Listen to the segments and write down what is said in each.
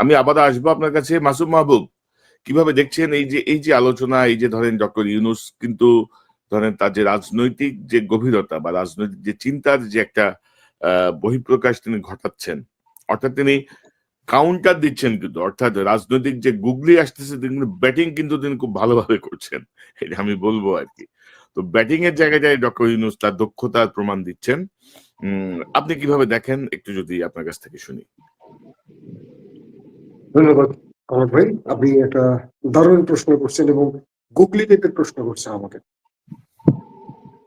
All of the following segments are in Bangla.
আমি আবার আসব আপনার কাছে, মাসুম মাহবুব, কীভাবে দেখছেন এই যে এই যে আলোচনা, এই যে ধরেন ডক্টর ইউনুস কিন্তু ধরেন তার যে রাজনৈতিক যে গভীরতা বা রাজনৈতিক যে চিন্তার যে একটা বহিঃপ্রকাশ তিনি ঘটাচ্ছেন, অর্থাৎ তিনি কাউন্টার দিচ্ছেন কিন্তু, অর্থাৎ রাজনৈতিক যে গুগলি আসতেছে, তিনি ব্যাটিং কিন্তু তিনি খুব ভালোভাবে করছেন, এটা আমি বলব আর কি। তো ব্যাটিং এর জায়গায় ডক্টর ইউনুস তার দক্ষতার প্রমাণ দিচ্ছেন আপনি কীভাবে দেখেন, একটু যদি আপনার কাছ থেকে শুনি। ধন্যবাদ আমার ভাই। আপনি একটা দারুণ প্রশ্ন করছেন এবং গুগলি টাইপের প্রশ্ন করছেন আমাকে।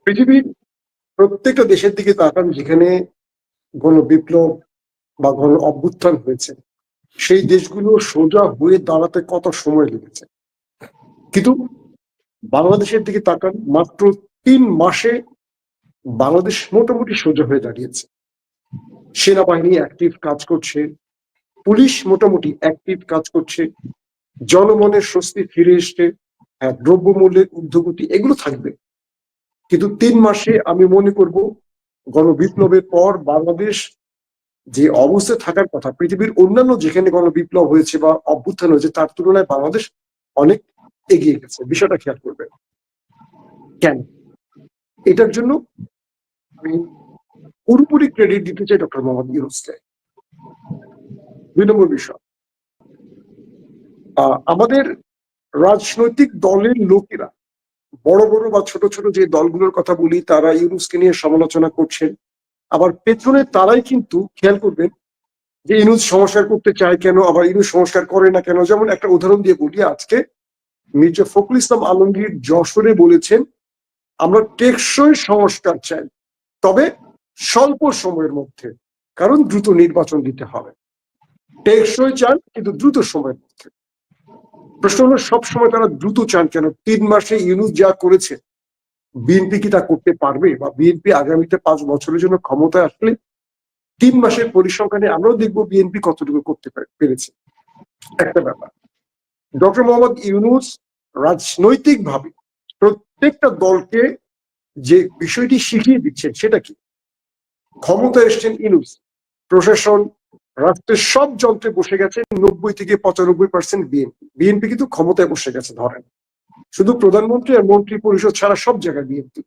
পৃথিবীর প্রত্যেকটা দেশের দিকে তাকান যেখানে গণ বিপ্লব বা গণ অভ্যুত্থান হয়েছে, সেই দেশগুলো সোজা হয়ে দাঁড়াতে কত সময় লেগেছে? কিন্তু বাংলাদেশের দিকে তাকান, মাত্র তিন মাসে বাংলাদেশ মোটামুটি সোজা হয়ে দাঁড়িয়েছে। সেনাবাহিনী অ্যাক্টিভ কাজ করছে পুলিশ মোটামুটি অ্যাক্টিভ কাজ করছে। জনমনের স্বস্তি ফিরে এসছে হ্যাঁ দ্রব্যমূল্যের ঊর্ধ্বগতি এগুলো থাকবে। কিন্তু তিন মাসে আমি মনে করব গণবিপ্লবের পর বাংলাদেশ যে অবস্থায় থাকার কথা, পৃথিবীর অন্যান্য যেখানে গণবিপ্লব হয়েছে বা অভ্যুত্থান হয়েছে, তার তুলনায় বাংলাদেশ অনেক এগিয়ে গেছে। বিষয়টা খেয়াল করবে। কেন? এটার জন্য আমি পুরোপুরি ক্রেডিট দিতে চাই ডক্টর মোহাম্মদ ইউনুসকে। দুই নম্বর বিষয়। আমাদের রাজনৈতিক দলের লোকেরা, বড় বড় বা ছোট ছোট যে দলগুলোর কথা বলি, তারা ইউনুসকে নিয়ে সমালোচনা করছেন। আবার পেছনে তারাই কিন্তু খেয়াল করবেন যে ইউনুস সংস্কার করতে চায় কেন, আবার ইউনুস সংস্কার করে না কেন। যেমন একটা উদাহরণ দিয়ে বলি আজকে, মির্জা ফখরুল ইসলাম আলমগীর যশোরে বলেছেন, আমরা টেকসই সংস্কার চাই, তবে স্বল্প সময়ের মধ্যে, কারণ দ্রুত নির্বাচন দিতে হবে। টেকসই চান, কিন্তু দ্রুত সময়ের মধ্যে। প্রশ্ন হলো সবসময় তারা দ্রুত চান কেন? তিন মাসে ইউনুস যা করেছে, বিএনপি কি তা করতে পারবে? বা বিএনপি আগামীতে পাঁচ বছরের জন্য ক্ষমতায় আসলে তিন মাসের পরিসংখ্যানে আমরাও দেখব বিএনপি কতটুকু করতে পেরেছে। একটা ব্যাপার, ডক্টর মোহাম্মদ ইউনুস রাজনৈতিক ভাবে প্রত্যেকটা দলকে যে বিষয়টি শিখিয়ে দিচ্ছেন, সেটা কি? ক্ষমতা এসছেন ইউনুস, প্রশাসন রাষ্ট্রের সব যন্ত্রে বসে গেছে নব্বই থেকে পঁচানব্বই পার্সেন্ট বিএনপি বিএনপি কিন্তু ক্ষমতায় বসে গেছে, ধরেন। শুধু প্রধানমন্ত্রী আর মন্ত্রী পরিষদ ছাড়া সব জায়গায় বিএনপি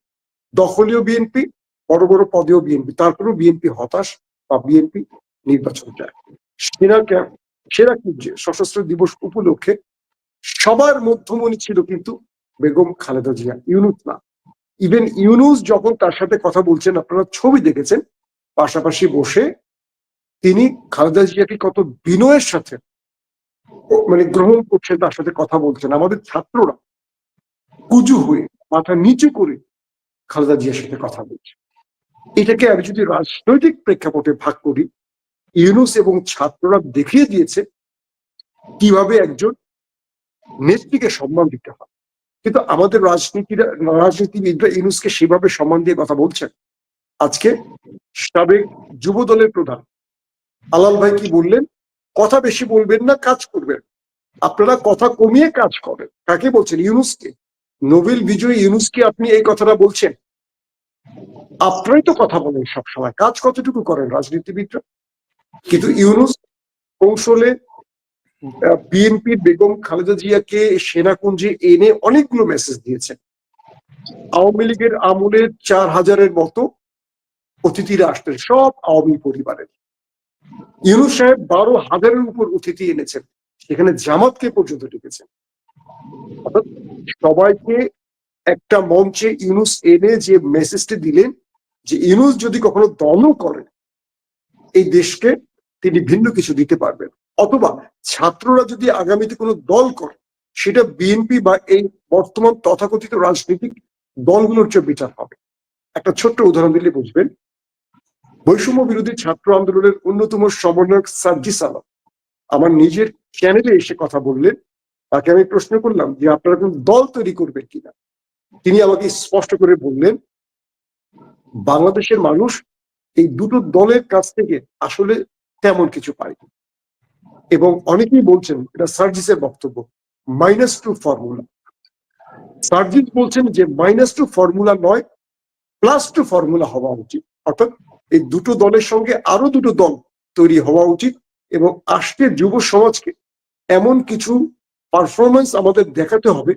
দখলীয় বিএনপি বড় বড় পদেও বিএনপি তারপরেও বিএনপি হতাশ বা বিএনপি নির্বাচন চায়। সেরা সেরা যে সশস্ত্র দিবস উপলক্ষে সবার মধ্যমণি ছিল কিন্তু বেগম খালেদা জিয়া, ইউনুস না। ইভেন ইউনুস যখন তার সাথে কথা বলছেন, আপনারা ছবি দেখেছেন, পাশাপাশি বসে তিনি খালেদা জিয়াকে কত বিনয়ের সাথে মানে গ্রহণ করছেন, তার সাথে কথা বলছেন। আমাদের ছাত্ররা কুজু হয়ে, মাথা নিচু করে খালেদা জিয়ার সাথে কথা বলছে। এটাকে আমি যদি রাজনৈতিক প্রেক্ষাপটে ভাগ করি, ইউনুস এবং ছাত্ররা দেখিয়ে দিয়েছে কীভাবে একজন নেত্রীকে সম্মান দিতে হয়। কিন্তু আমাদের রাজনীতিরা, রাজনীতিবিদরা ইউনুসকে সেভাবে সম্মান দিয়ে কথা বলছেন। আজকে সাবেক যুব দলের প্রধান আলাল ভাই কি বললেন? কথা বেশি বলবেন না, কাজ করবেন। আপনারা কথা কমিয়ে কাজ করেন। কাকে বলছেন? ইউনুসকে। নোবেল বিজয়ী ইউনুসকে আপনি এই কথাটা বলছেন? আপনারাই তো কথা বলেন সবসময়। কাজ কতটুকু করেন রাজনীতিবিদরা? কিন্তু ইউনুস কৌশলে বিএনপির বেগম খালেদা জিয়াকে সেনাকুঞ্জে এনে অনেকগুলো মেসেজ দিয়েছেন। আওয়ামী লীগের আমলের চার হাজারের মতো অতিথিরা আসতেন, সব আওয়ামী পরিবারের। ইউনুস সাহেব বারো হাজারের উপর অতিথি এনেছেন। সেখানে জামাতকে পর্যন্ত ডেকেছেন। সবাইকে একটা মঞ্চে ইউনুস এনে যে মেসেজটি দিলেন যে ইউনুস যদি কখনো দলও করেন, এই দেশকে তিনি ভিন্ন কিছু দিতে পারবেন। অথবা ছাত্ররা যদি আগামীতে কোনো দল করে, সেটা বিএনপি বা এই বর্তমান তথাকথিত রাজনৈতিক দলগুলোর চেয়ে বিচার হবে। একটা ছোট্ট উদাহরণ দিলে বুঝবেন। বৈষম্য বিরোধী ছাত্র আন্দোলনের অন্যতম সমন্বয়ক সার্জিস আলম। আমার নিজের চ্যানেলে এসে কথা বললেন। তাকে আমি প্রশ্ন করলাম যে, আপনারা কোন দল তৈরি করবেন কিনা? তিনি আমাকে স্পষ্ট করে বললেন, বাংলাদেশের মানুষ এই দুটো দলের কাছ থেকে আসলে তেমন কিছু পায়নি। এবং অনেকেই বলছেন, এটা সার্জিসের বক্তব্য মাইনাস টু ফর্মুলা সার্জিস বলছেন যে মাইনাস টু ফর্মুলা নয় প্লাস টু ফর্মুলা হওয়া উচিত। অর্থাৎ এই দুটো দলের সঙ্গে আরও দুটো দল তৈরি হওয়া উচিত এবং আজকের যুব সমাজকে এমন কিছু পারফরমেন্স আমাদের দেখাতে হবে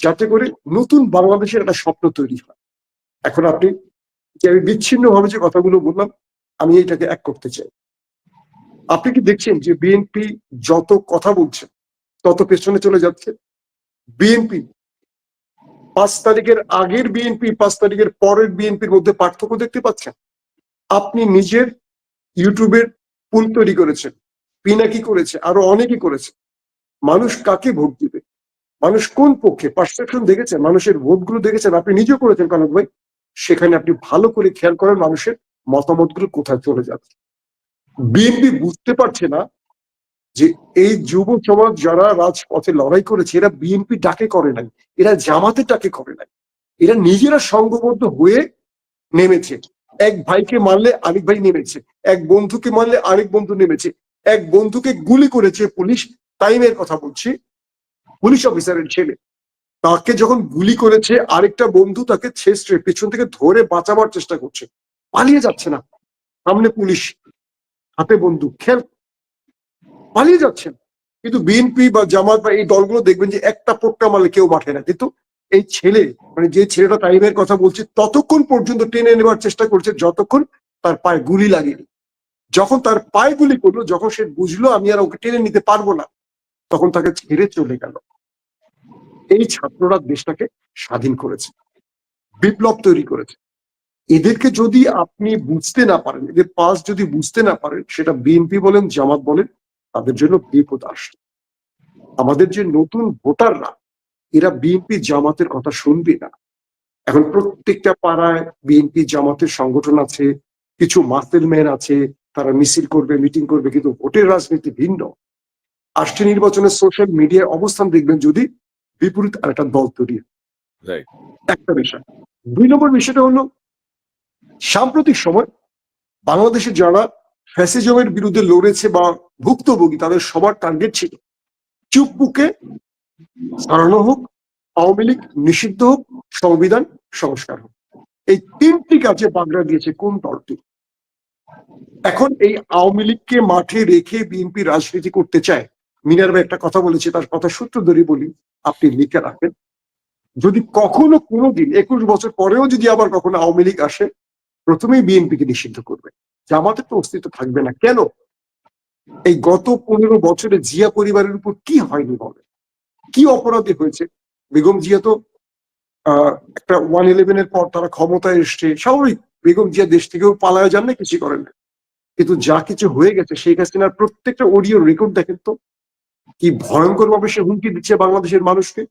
যাতে করে নতুন বাংলাদেশের একটা স্বপ্ন তৈরি হয়। এখন আপনি যে আমি বিচ্ছিন্ন ভাবে যে কথাগুলো বললাম, আমি এটাকে এক করতে চাই। আপনি কি দেখছেন যে বিএনপি যত কথা বলছে, তত পেছনে চলে যাচ্ছে? বিএনপি পাঁচ তারিখের আগের বিএনপি পাঁচ তারিখের পরের বিএনপির মধ্যে পার্থক্য দেখতে পাচ্ছেন? আপনি নিজের ইউটিউবের পুল তৈরি করেছেন, পিনাকি করেছে, আরও অনেকে করেছে। মানুষ কাকে ভোট দিবে? মানুষ কোন পক্ষে? পারসেপশন দেখেছেন? মানুষের ভোটগুলো দেখেছেন? আপনি নিজেও করেছেন, কানক ভাই। সেখানে আপনি ভালো করে খেয়াল করেন মানুষের মতামতগুলো কোথায় চলে যাচ্ছে। বিএনপি বুঝতে পারছে না যে এই যুব সমাজ যারা রাজপথে লড়াই করেছে, এরা বিএনপি ডাকে করে নাই। এরা জামাতে ডাকে করে নাই। এরা নিজেরা সংঘবদ্ধ হয়ে নেমেছে। এক ভাইকে মারলে আরেক ভাই নেমেছে, এক বন্ধুকে মারলে আরেক বন্ধু নেমেছে, এক বন্ধুকে গুলি করেছে পুলিশ টাইমের কথা বলছি, পুলিশ অফিসারের ছেলে। তাকে যখন গুলি করেছে, আরেকটা বন্ধু তাকে ছেস্টে পেছন থেকে ধরে বাঁচাবার চেষ্টা করছে। পালিয়ে যাচ্ছে না। সামনে পুলিশ, হাতে বন্দুক, খেল। পালিয়ে যাচ্ছেন কিন্তু বিএনপি বা জামাত বা এই দলগুলো দেখবেন যে একটা পোট্টা মারলে কেউ মাঠে না। কিন্তু এই ছেলে মানে যে ছেলেটা টাইমের কথা বলছে, ততক্ষণ পর্যন্ত টেনে নেবার চেষ্টা করছে যতক্ষণ তার পায়ে গুলি লাগেনি। যখন তার পায়ে গুলি করল যখন সে বুঝলো আমি আর ওকে টেনে নিতে পারব না, তখন তাকে ছেড়ে চলে গেল। এই ছাত্ররা দেশটাকে স্বাধীন করেছে, বিপ্লব তৈরি করেছে। এদেরকে যদি আপনি বুঝতে না পারেন, এদের পাস যদি বুঝতে না পারেন, সেটা বিএনপি বলেন, জামাত বলেন, তাদের জন্য বিপদ আসবে। আমাদের যে নতুন ভোটাররা এরা বিএনপি জামাতের কথা শুনবে না। এখন প্রত্যেকটা পাড়ায় বিএনপি জামাতের সংগঠন আছে কিছু মাসেল ম্যান আছে তারা মিছিল করবে মিটিং করবে কিন্তু ভোটের রাজনীতি ভিন্ন। আসছে নির্বাচনে সোশ্যাল মিডিয়ায় অবস্থান দেখবেন যদি বিপরীত আর একটা দল তৈরি। একটা বিষয়। দুই নম্বর বিষয়টা হলো সাম্প্রতিক সময় বাংলাদেশে যারা ফ্যাসিজমের বিরুদ্ধে লড়েছে বা ভুক্তভোগী তাদের সবার টার্গেট ছিল। চুপ বুকে সরানো হোক, আওয়ামী লীগ নিষিদ্ধ হোক, সংবিধান সংস্কার হোক। এই তিনটি কাজে বাগড়া দিয়েছে কোন দলটি? এখন এই আওয়ামী লীগকে মাঠে রেখে বিএনপি রাজনীতি করতে চায়, মিনার ভাই একটা কথা বলেছে, তার কথা সূত্র ধরে বলি, আপনি লিখে রাখেন। যদি কখনো কোনোদিন, একুশ বছর পরেও যদি আবার কখনো আওয়ামী লীগ আসে, প্রথমেই বিএনপিকে নিষিদ্ধ করবে। জামাতের তো অস্তিত্ব থাকবে না। কেন? এই গত পনেরো বছরে জিয়া পরিবারের উপর কি হয়নি বলে কি অপরাধে হয়েছে? বেগম জিয়া তো একটা ওয়ান ইলেভেনের পর তারা ক্ষমতায় এসছে, স্বাভাবিক। বেগম জিয়া দেশ থেকেও পালায় যান না কিছু করেন কিন্তু যা কিছু হয়ে গেছে, শেখ হাসিনার প্রত্যেকটা অডিও রেকর্ড দেখেন তো। কি ভয়ঙ্কর ভাবে সে হুমকি দিচ্ছে বাংলাদেশের মানুষকে।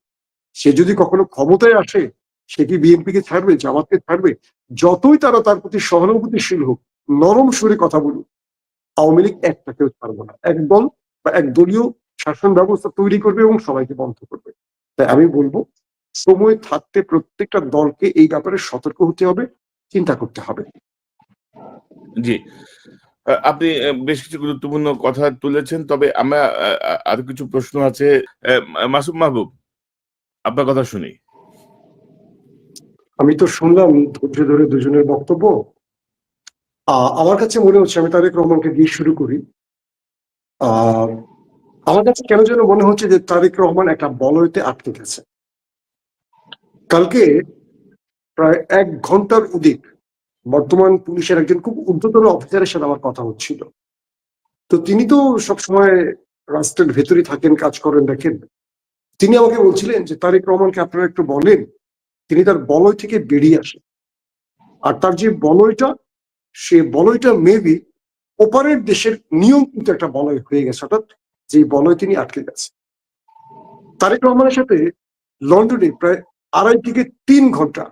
সে যদি কখনো ক্ষমতায় আসে, সে কি বিএনপি কে ছাড়বে, জামাতকে ছাড়বে? যতই তারা তার প্রতি সহানুভূতিশীল হোক, নরম সুরে কথা বলুক, আওয়ামী লীগ একটাকেও ছাড়বো না। একদল বা এক দলীয় শাসন ব্যবস্থা তৈরি করবে এবং সবাইকে বন্ধ করবে। তাই আমি বলব সময় থাকতে প্রত্যেকটা দলকে এই ব্যাপারে সতর্ক হতে হবে চিন্তা করতে হবে। জি। আপনি বেশ কিছু গুরুত্বপূর্ণ কথা তুলেছেন তবে আমরা আহ, কিছু প্রশ্ন আছে। মাসুম মাহবুব আপনার কথা শুনি। আমি তো শুনলাম ধৈর্য ধরে দুজনের বক্তব্য। আহ, আমার কাছে মনে হচ্ছে আমি তারেক রহমানকে দিয়ে শুরু করি। আহ, আমার কাছে কেন যেন মনে হচ্ছে যে তারেক রহমান একটা বলয়তে আটকে গেছে। কালকে প্রায় এক ঘণ্টার অধিক বর্তমান পুলিশের একজন খুব ঊর্ধ্বতন অফিসারের সাথে আমার কথা হচ্ছিল। তো তিনি তো সবসময় রাষ্ট্রের ভেতরে থাকেন, কাজ করেন, দেখেন। তিনি আমাকে বলছিলেন যে, তারেক রহমানকে আপনারা একটু বলেন, তিনি তার বলয় থেকে বেরিয়ে আসেন। আর তার যে বলয়টা, সে বলয়টা মেবি ওপারের দেশের নিয়ম কিন্তু একটা বলয় হয়ে গেছে। অর্থাৎ যে বলয় তিনি আটকে গেছে। তারেক রহমানের সাথে লন্ডনে প্রায় আড়াই থেকে তিন ঘণ্টা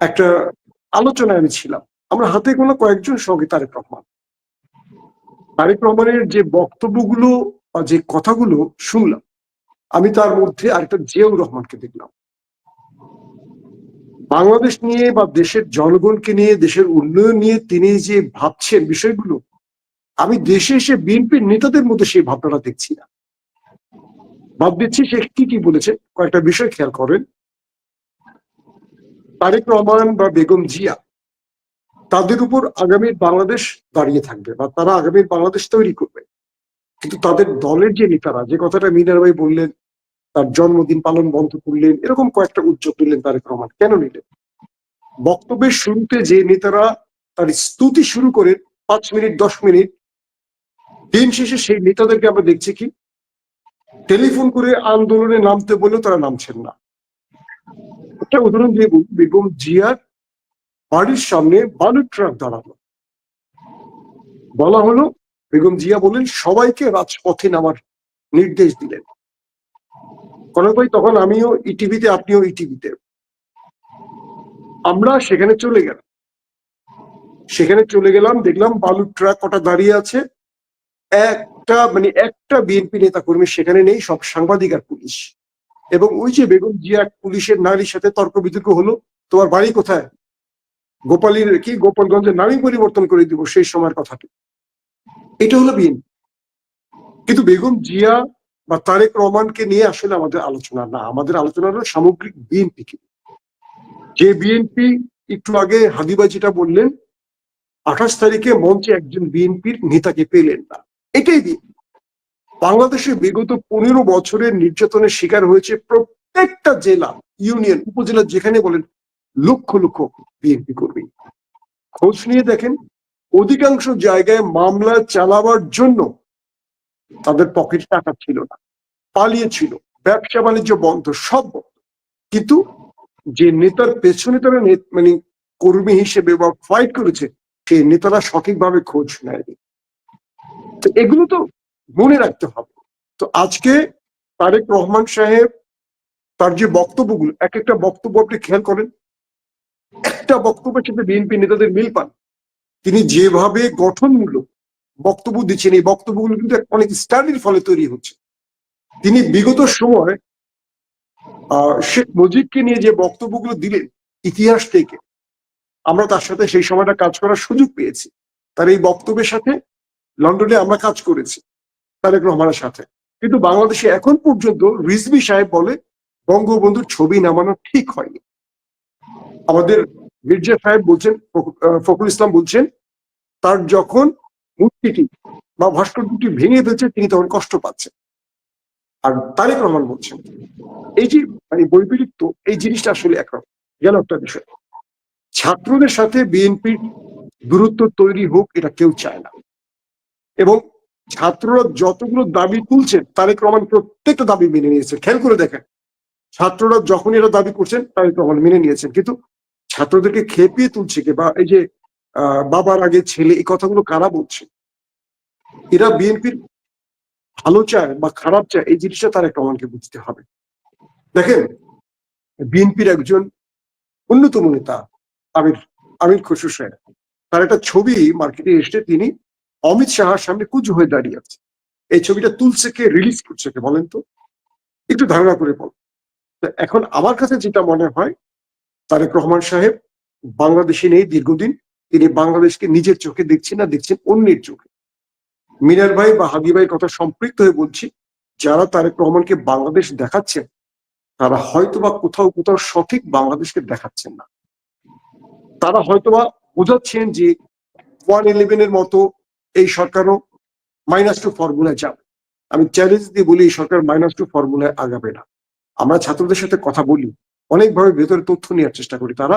একটা আলোচনায় আমি ছিলাম। আমরা হাতে কোনো কয়েকজন সঙ্গে তারেক রহমান। তারেক রহমানের যে বক্তব্যগুলো বা যে কথাগুলো শুনলাম, আমি তার মধ্যে আরেকটা জিয়াউর রহমানকে দেখলাম। বাংলাদেশ নিয়ে বা দেশের জনগণকে নিয়ে, দেশের উন্নয়ন নিয়ে তিনি যে ভাবছেন বিষয়গুলো আমি দেশে এসে বিএনপির নেতাদের মধ্যে সেই ভাবনাটা দেখছি না। ভাব দিচ্ছি সে কি কি বলেছে, কয়েকটা বিষয় খেয়াল করেন। তারেক রহমান বা বেগম জিয়া, তাদের উপর আগামীর বাংলাদেশ দাঁড়িয়ে থাকবে বা তারা আগামীর বাংলাদেশ তৈরি করবে। কিন্তু তাদের দলের যে নেতারা, যে কথাটা মিনার ভাই বললেন, তার জন্মদিন পালন বন্ধ করলেন, এরকম কয়েকটা উদ্যোগ নিলেন তারেক রহমান। কেন নিলেন? বক্তব্যের শুরুতে যে নেতারা তার স্তুতি শুরু করেন, পাঁচ মিনিট, দশ মিনিট দিন শেষে সেই নেতাদেরকে আমরা দেখছি কি? টেলিফোন করে আন্দোলনে নামতে বলেও তারা নামছেন না। একটা উদাহরণ দিয়ে বলি, বেগম জিয়ার বাড়ির সামনে বালু ট্রাক দাঁড়ানো বলা হলো, বেগম জিয়া বললেন, সবাইকে রাজপথে নামার নির্দেশ দিলেন। কনক ভাই, তখন আমিও ইটিভিতে আপনিও ইটিভিতে আমরা সেখানে চলে গেলাম। সেখানে চলে গেলাম, দেখলাম বালুর ট্রাক কটা দাঁড়িয়ে আছে। একটা মানে একটা বিএনপি নেতা কর্মী সেখানে নেই, সব সাংবাদিক আর পুলিশ। এবং ওই যে বেগম জিয়া পুলিশের নারীর সাথে তর্ক বিতর্ক হলো, তোমার বাড়ি কোথায়? গোপালীর, কি গোপালগঞ্জের নামই পরিবর্তন করে দিব সেই সময়ের কথাটি। এটা হলো বিএনপি কিন্তু বেগম জিয়া বা তারেক রহমানকে নিয়ে আসলে আমাদের আলোচনা না। আমাদের আলোচনা হলো সামগ্রিক বিএনপি কে। যে বিএনপি একটু আগে হাদিবা যেটা বললেন, আঠাশ তারিখে মঞ্চে একজন বিএনপির নেতাকে পেলেন না। এটাই বিএনপি বাংলাদেশে বিগত পনেরো বছরের নির্যাতনের শিকার হয়েছে প্রত্যেকটা জেলা, ইউনিয়ন, উপজেলা, যেখানে বলেন লক্ষ লক্ষ বিএনপি কর্মী। খোঁজ নিয়ে দেখেন, অধিকাংশ জায়গায় মামলা চালাবার জন্য তাদের পকেটে টাকা ছিল না পালিয়েছিল ব্যবসা বাণিজ্য বন্ধ, সব কিন্তু যে নেতার পেছনে তারা মানে কর্মী হিসেবে বা ফাইট করেছে সেই নেতারা সঠিকভাবে খোঁজ নেয়নি। তো এগুলো তো মনে রাখতে হবে। তো আজকে তারেক রহমান সাহেব তার যে বক্তব্যগুলো এক একটা বক্তব্য আপনি খেয়াল করেন? একটা বক্তব্যের সাথে বিএনপি নেতাদের মিল পান। তিনি যেভাবে গঠনমূলক বক্তব্য দিচ্ছেন, এই বক্তব্যগুলো কিন্তু অনেক স্টাডির ফলে তৈরি হচ্ছে। তিনি বিগত সময় শেখ মুজিবকে নিয়ে যে বক্তব্যগুলো দিলেন ইতিহাস থেকে, আমরা তার সাথে সেই সময়টা কাজ করার সুযোগ পেয়েছি। তার এই বক্তব্যের সাথে লন্ডনে আমরা কাজ করেছি, তারেক রহমানের সাথে। কিন্তু বাংলাদেশে এখন পর্যন্ত রিজভি সাহেব বলে বঙ্গবন্ধুর ছবি নামানো ঠিক হয়নি। আমাদের মির্জা সাহেব বলছেন ফখরুল ইসলাম বলছেন, তার যখন মূর্তিটি বা ভাস্কর্যটি ভেঙে ফেলছে, তিনি তখন কষ্ট পাচ্ছেন। আর তারেক রহমান বলছেন, এই যে মানে বৈপরীত্য এই জিনিসটা আসলে একরকম। গেল একটা বিষয়। ছাত্রদের সাথে বিএনপির দূরত্ব তৈরি হোক, এটা কেউ চায় না। এবং ছাত্ররা যতগুলো দাবি তুলছেন, তারেক রহমান প্রত্যেকটা দাবি মেনে নিয়েছেন। খেয়াল করে দেখেন, ছাত্ররা যখন এরা দাবি করছেন, তারেক রহমান মেনে নিয়েছেন। কিন্তু ছাত্রদেরকে খেপিয়ে তুলছে কে বা এই যে বাবার আগে ছেলে, এই কথাগুলো কারা বলছে? এরা বিএনপির ভালো চায় বা খারাপ চায়, এই জিনিসটা তারেক রহমানকে বুঝতে হবে। দেখেন, বিএনপির একজন অন্যতম নেতা, আমির আমির খসরু সাহেব। তার একটা ছবি মার্কেটে এসে তিনি অমিত শাহার সামনে কুজু হয়ে দাঁড়িয়ে আছে। এই ছবিটা তুলছে কে রিলিজ করছে কে বলেন তো? একটু ধারণা করে বল। এখন আমার কাছে যেটা মনে হয়, তারেক রহমান সাহেব বাংলাদেশে নেই দীর্ঘদিন। তিনি বাংলাদেশকে নিজের চোখে দেখছেন না, দেখছেন অন্যের চোখে। মিনার ভাই বা হাদি ভাই কথা সম্পৃক্ত হয়ে বলছি, যারা তারেক রহমানকে বাংলাদেশ দেখাচ্ছেন, তারা হয়তোবা কোথাও কোথাও সঠিক বাংলাদেশকে দেখাচ্ছেন না। তারা হয়তোবা বোঝাচ্ছেন যে ওয়ান ইলেভেনের মতো এই সরকারও মাইনাস টু ফর্মুলায় যাবে। আমি চ্যালেঞ্জ দিয়ে বলি, এই সরকার মাইনাস টু ফর্মুলায় আগাবে না। আমরা ছাত্রদের সাথে কথা বলি, অনেকভাবে ভেতরে তথ্য নেওয়ার চেষ্টা করি। তারা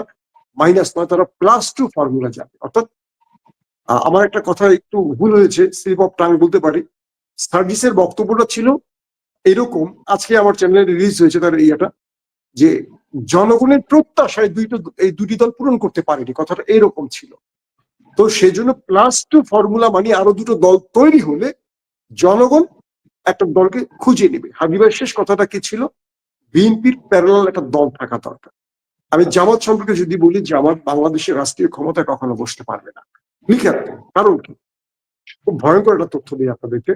মাইনাস নয়, তারা প্লাস টু ফর্মুলা যাবে। অর্থাৎ আমার একটা কথা একটু ভুল হয়েছে স্লিপ অফ টাং বলতে পারি। সার্ভিসের বক্তব্যটা ছিল এরকম, আজকে আমার চ্যানেলে রিলিজ হয়েছে তার ইয়েটা, যে জনগণের প্রত্যাশায় দুইটা, এই দুটি দল পূরণ করতে পারেনি। কথাটা এরকম ছিল। তো সেজন্য প্লাস টু ফর্মুলা মানে আরও দুটো দল তৈরি হলে জনগণ একটা দলকে খুঁজে নেবে। হাবিবার শেষ কথাটা কি ছিল? বিএনপির প্যারালাল একটা দল থাকা দরকার। আমি জামাত সম্পর্কে যদি বলি, জামাত বাংলাদেশের রাষ্ট্রীয় ক্ষমতা কখনো বসতে পারবে না। লিখে রাখবেন কারণ কি? খুব ভয়ঙ্কর একটা তথ্য দিই আপনাদেরকে।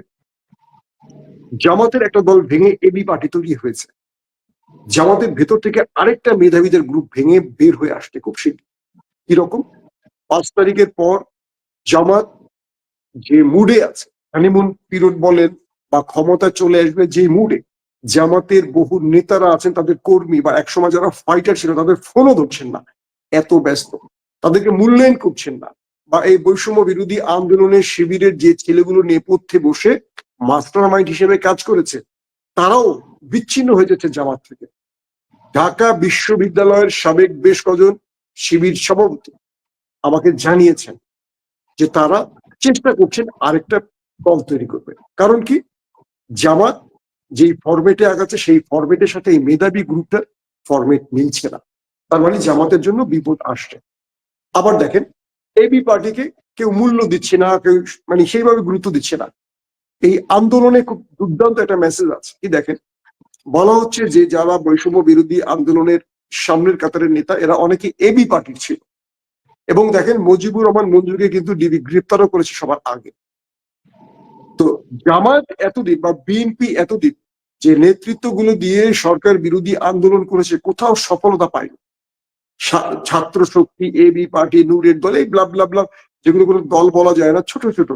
জামাতের একটা দল ভেঙে এবি পার্টি তৈরি হয়েছে। জামাতের ভেতর থেকে আরেকটা মেধাবীদের গ্রুপ ভেঙে বের হয়ে আসছে খুব শীঘ্র কীরকম? পাঁচ তারিখের পর জামাত যে মুডে আছে হানিমুন পিরিয়ড বলেন বা ক্ষমতা চলে আসবে যে মুডে, জামাতের বহু নেতারা আছেন, তাদের কর্মী বা একসময় যারা ফাইটার ছিল, তাদের ফোনও ধরছেন না। এত ব্যস্ত। তাদেরকে মূল্যায়ন করছেন না। বা এই বৈষম্য বিরোধী আন্দোলনের শিবিরের যে ছেলেগুলো নেপথ্যে বসে মাস্টার মাইন্ড হিসেবে কাজ করেছে, তারাও বিচ্ছিন্ন হয়ে যাচ্ছে জামাত থেকে। ঢাকা বিশ্ববিদ্যালয়ের সাবেক বেশ কজন শিবির সভাপতি আমাকে জানিয়েছেন যে তারা চেষ্টা করছেন আরেকটা দল তৈরি করবে। কারণ কি? জামাত যেই ফরমেটে আগাচ্ছে, সেই ফরমেটের সাথে এই মেধাবী গ্রুপটার ফরম্যাট মিলছে না। তার মানে জামাতের জন্য বিপদ আসছে। আবার দেখেন এবি পার্টিকে কেউ মূল্য দিচ্ছে না, কেউ মানে সেইভাবে গুরুত্ব দিচ্ছে না। এই আন্দোলনে খুব দুর্দান্ত একটা মেসেজ আছে। কি দেখেন? বলা হচ্ছে যে যারা বৈষম্য বিরোধী আন্দোলনের সামনের কাতারের নেতা, এরা অনেকে এবি পার্টির ছিল। এবং দেখেন মুজিবুর রহমান মঞ্জুরকে কিন্তু ডিবি গ্রেপ্তারও করেছে সবার আগে। তো জামাত এতদিন বা বিএনপি এতদিন যে নেতৃত্বগুলো দিয়ে সরকার বিরোধী আন্দোলন করেছে, কোথাও সফলতা পায়নি। ছাত্র শক্তি এবি পার্টি, নূরের দল, এই ব্লাব ব্লাব ব্লাব যেগুলো কোনো দল বলা যায় না, ছোট ছোট।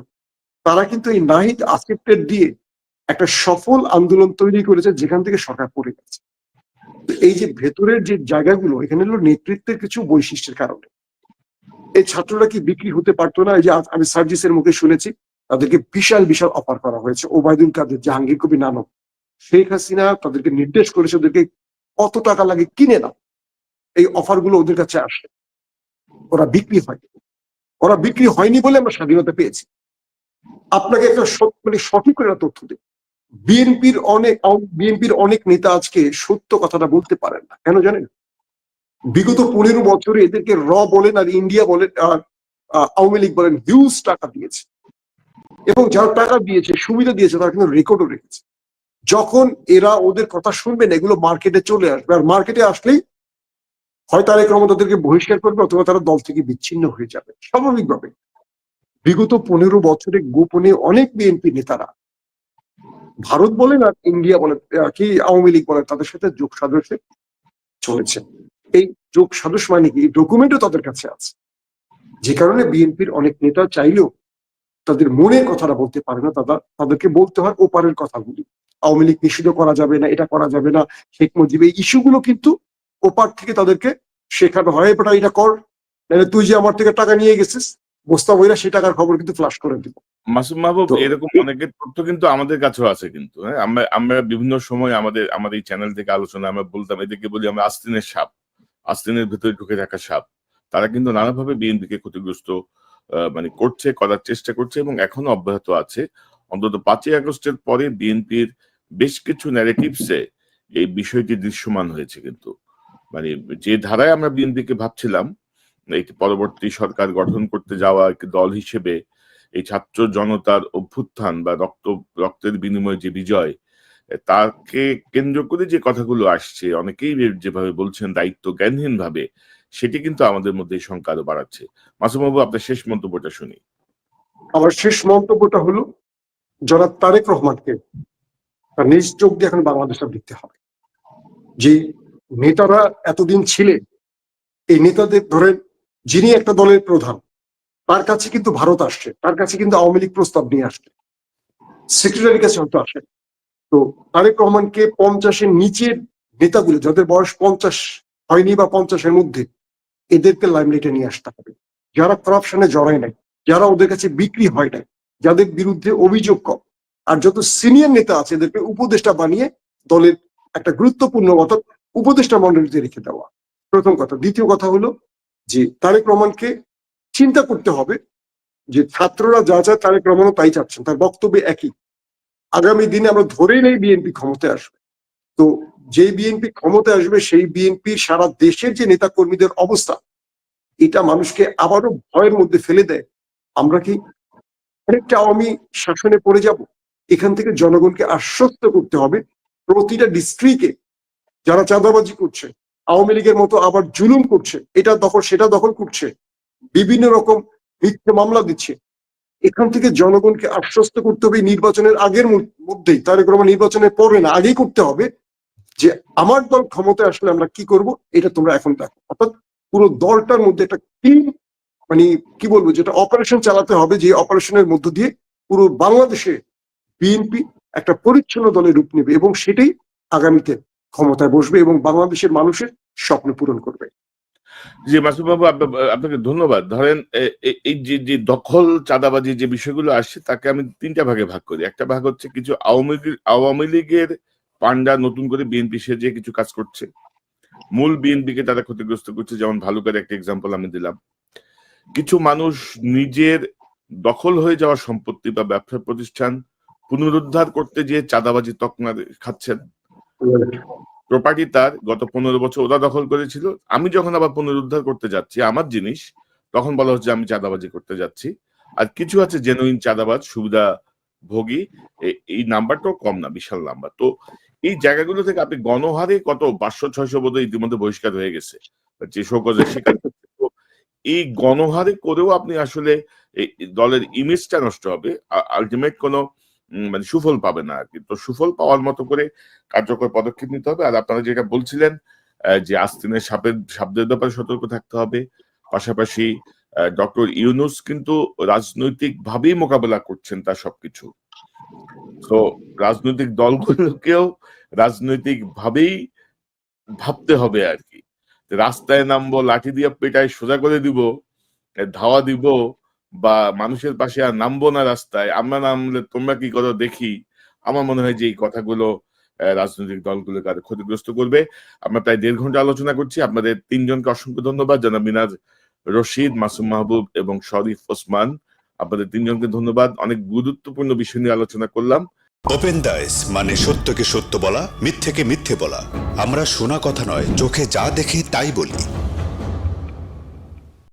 তারা কিন্তু এই নাহিদ আসিফটের দিয়ে একটা সফল আন্দোলন তৈরি করেছে, যেখান থেকে সরকার পড়ে গেছে। এই যে ভেতরের যে জায়গাগুলো, এখানে হলো নেতৃত্বের কিছু বৈশিষ্ট্যের কারণে। এই ছাত্ররা কি বিক্রি হতে পারতো না? এই যে আমি সার্জিসের মুখে শুনেছি, তাদেরকে বিশাল বিশাল অফার করা হয়েছে। ওবায়দুল কাদের জাহাঙ্গীর কবি নানক, শেখ হাসিনা তাদেরকে নির্দেশ করেছে ওদেরকে কত টাকা লাগে কিনে নাও এই অফারগুলো ওদের কাছে আসে। ওরা বিক্রি হয়। ওরা বিক্রি হয়নি বলে আমরা স্বাধীনতা পেয়েছি। আপনাকে একটা মানে সঠিক করে তথ্য দিই। বিএনপির অনেক বিএনপির অনেক নেতা আজকে সত্য কথাটা বলতে পারেন না। কেন জানেন? বিগত পনেরো বছরে এদেরকে র বলেন আর ইন্ডিয়া বলেন আর আওয়ামী লীগ বলেন হিউজ টাকা দিয়েছে। এবং যারা টাকা দিয়েছে, সুবিধা দিয়েছে, তারা কিন্তু রেকর্ডও রেখেছে। যখন এরা ওদের কথা শুনবেন, এগুলো মার্কেটে চলে আসবে। আর মার্কেটে আসলেই হয় তারেক রহমান তাদেরকে বহিষ্কার করবে, অথবা তারা দল থেকে বিচ্ছিন্ন হয়ে যাবে। স্বাভাবিকভাবে। বিগত পনেরো বছরে গোপনে অনেক বিএনপি নেতারা ভারত বলেন আর ইন্ডিয়া বলেন কি আওয়ামী লীগ বলেন, তাদের সাথে যোগ সাদস্যে চলেছে। এই যোগ সাদস্য মানে কি? ডকুমেন্টও তাদের কাছে আছে। যে কারণে বিএনপির অনেক নেতা চাইলেও তাদের মনের কথাটা বলতে পারে না। তারা তাদেরকে বলতে হয় ওপারের কথাগুলি। আওয়ামী লীগ নিষিদ্ধ করা যাবে না এটা করা যাবে না শেখ মুজিব এই ইস্যুগুলো কিন্তু ওপার থেকে তাদেরকে শেখানো হয়। এবার এটা কর নাহলে তুই যে আমার থেকে টাকা নিয়ে গেছিস বস্তা বইরা সেই টাকার খবর কিন্তু ফ্লাশ করে দিব। মাসুম মাহবুব এরকম অনেকের তথ্য কিন্তু আমাদের কাছেও আছে কিন্তু হ্যাঁ? আমরা আমরা বিভিন্ন সময় আমাদের আমাদের এই চ্যানেল থেকে আলোচনা আমরা বলতাম এদেরকে বলি আমরা আস্তিনের সাপ। আস্তিনের ভেতরে ঢুকে থাকা সাপ। তারা কিন্তু নানাভাবে বিএনপিকে ক্ষতিগ্রস্ত মানে করছে, করার চেষ্টা করছে এবং এখনও অব্যাহত আছে। অন্তত পাঁচই আগস্টের পরে বিএনপির বেশ কিছু ন্যারেটিভসে এই বিষয়টি দৃশ্যমান হয়েছে কিন্তু। মানে যে ধারায় আমরা বিএনপিকে ভাবছিলাম, এই পরবর্তী সরকার গঠন করতে যাওয়া একটি দল হিসেবে, এই ছাত্র জনতার অভ্যুত্থান বা রক্ত, রক্তের বিনিময়ে যে বিজয় তাকে কেন্দ্র করে যে কথাগুলো আসছে, অনেকেই যেভাবে বলছেন দায়িত্ব জ্ঞানহীন ভাবে সেটি কিন্তু আমাদের মধ্যে শঙ্কা আরও বাড়াচ্ছে। মাসুমবাবু, আপনার শেষ মন্তব্যটা শুনি। আমার শেষ মন্তব্যটা হলো, জনাব তারেক রহমানকে তার নিজ চোখ দিয়ে এখন বাংলাদেশটা দেখতে হবে। যে নেতারা এতদিন ছিলেন এই নেতাদের ধরেন যিনি একটা দলের প্রধান, তার কাছে কিন্তু ভারত আসছে, তার কাছে কিন্তু আওয়ামী লীগ প্রস্তাব নিয়ে আসছে। সেক্রেটারির কাছে হয়তো আসে তো তারেক রহমানকে পঞ্চাশের নিচের নেতাগুলো, যাদের বয়স পঞ্চাশ হয়নি বা পঞ্চাশের মধ্যে, এদেরকে লাইমলাইটে নিয়ে আসতে হবে। যারা করাপশনে জড়ায় নাই, যারা ওদের কাছে বিক্রি হয় নাই, যাদের বিরুদ্ধে অভিযোগ কম আর যত সিনিয়র নেতা আছে, এদেরকে উপদেষ্টা বানিয়ে দলের একটা গুরুত্বপূর্ণ অর্থাৎ উপদেষ্টা মন্ডলীতে রেখে দেওয়া। প্রথম কথা। দ্বিতীয় কথা হলো যে, তারেক রহমানকে চিন্তা করতে হবে যে, ছাত্ররা যা চায় তারেক রহমানও তাই চাচ্ছেন। তার বক্তব্য একই। আগামী দিনে আমরা ধরেই নেই বিএনপি ক্ষমতায় আসবে। তো যে বিএনপি ক্ষমতায় আসবে, সেই বিএনপির সারা দেশের যে নেতা কর্মীদের অবস্থা, এটা মানুষকে আবারও ভয়ের মধ্যে ফেলে দেয়। আমরা কি আরেকটা আওয়ামী শাসনে পড়ে যাব? এখান থেকে জনগণকে আশ্বস্ত করতে হবে প্রতিটা ডিস্ট্রিক্টে যারা চাঁদাবাজি করছে, আওয়ামী লীগের মতো আবার জুলুম করছে, এটা দখল, সেটা দখল করছে, বিভিন্ন রকম মিথ্যে মামলা দিচ্ছে। এখান থেকে জনগণকে আশ্বস্ত করতে হবে নির্বাচনের আগের মধ্যেই, তারেক রহমান নির্বাচনের পরে না, আগেই করতে হবে যে আমার দল ক্ষমতায় আসলে আমরা কি করব, এটা তোমরা এখন দেখো। অর্থাৎ পুরো দলটার মধ্যে একটা টিম মানে কি বলব, যেটা অপারেশন চালাতে হবে, যে অপারেশনের মধ্য দিয়ে পুরো বাংলাদেশে বিএনপি একটা পরিচ্ছন্ন দলের রূপ নেবে এবং সেটাই আগামীতে ক্ষমতায় বসবে এবং বাংলাদেশের মানুষের স্বপ্ন পূরণ করবে। জি বাবু আপনাকে ধন্যবাদ। ধরেন এই যে যে দখল, চাঁদাবাজি যে বিষয়গুলো আসছে, তাকে আমি তিনটা ভাগে ভাগ করি। একটা ভাগ হচ্ছে কিছু আওয়ামী আওয়ামী লীগের পান্ডা নতুন করে বিএনপি সেজে কিছু কাজ করছে। মূল বিএনপি কে তারা ক্ষতিগ্রস্ত করছে, যেমন ভালুকার একটা এক্সাম্পল আমি দিলাম। কিছু মানুষ নিজের দখল হয়ে যাওয়া সম্পত্তি বা ব্যবসা প্রতিষ্ঠান পুনরুদ্ধার করতে গিয়ে চাঁদাবাজি তকমা খাচ্ছেন। প্রপার্টি তার গত পনেরো বছর ওরা দখল করেছিল। আমি যখন আবার পুনরুদ্ধার করতে যাচ্ছি, আমার জিনিস, তখন বলা হচ্ছে আমি চাঁদাবাজি করতে যাচ্ছি। আর কিছু আছে জেনুইন চাঁদাবাজ সুবিধা ভোগী এই নাম্বারটাও কম না, বিশাল নাম্বার। তো এই জায়গাগুলো থেকে আপনি গণহারে কত পাঁচশো, ছয়শো বোধ ইতিমধ্যে বহিষ্কার হয়ে গেছে। যে শোকজের শিকার এই গণহারে করেও আপনি আসলে দলের ইমেজটা নষ্ট হবে। আলটিমেট কোনো মানে সুফল পাবে না আর কি তো সুফল পাওয়ার মতো করে কার্যকর পদক্ষেপ নিতে হবে। আর আপনারা যেটা বলছিলেন যে আস্তিনের সাপের শব্দের ব্যাপারে সতর্ক থাকতে হবে। পাশাপাশি ডক্টর ইউনুস কিন্তু রাজনৈতিক ভাবেই মোকাবেলা করছেন তার সবকিছু। তো রাজনৈতিক দলগুলোকেও রাজনৈতিক ভাবেই ভাবতে হবে আর কি রাস্তায় নামবো, লাঠি দিয়ে পেটায় সোজা করে দিব ধাওয়া দিব বা মানুষের পাশে আর নামবো না রাস্তায়, আমরা নামলে তোমরা কি করো দেখি। আমার মনে হয় যে এই কথাগুলো রাজনৈতিক দলগুলোকে আরও ক্ষতিগ্রস্ত করবে। আমরা প্রায় দেড় ঘণ্টা আলোচনা করছি। আপনাদের তিনজনকে অসংখ্য ধন্যবাদ। জানা মিনাজ রশিদ, মাসুম মাহবুব এবং শরীফ ওসমান, আপনাদের তিনজনকে ধন্যবাদ। অনেক গুরুত্বপূর্ণ বিষয় নিয়ে আলোচনা করলাম। ওপেন দাইস মানে সত্যকে সত্য বলা, মিথ্যেকে মিথ্যে বলা। আমরা শোনা কথা নয়, চোখে যা দেখি তাই বলি।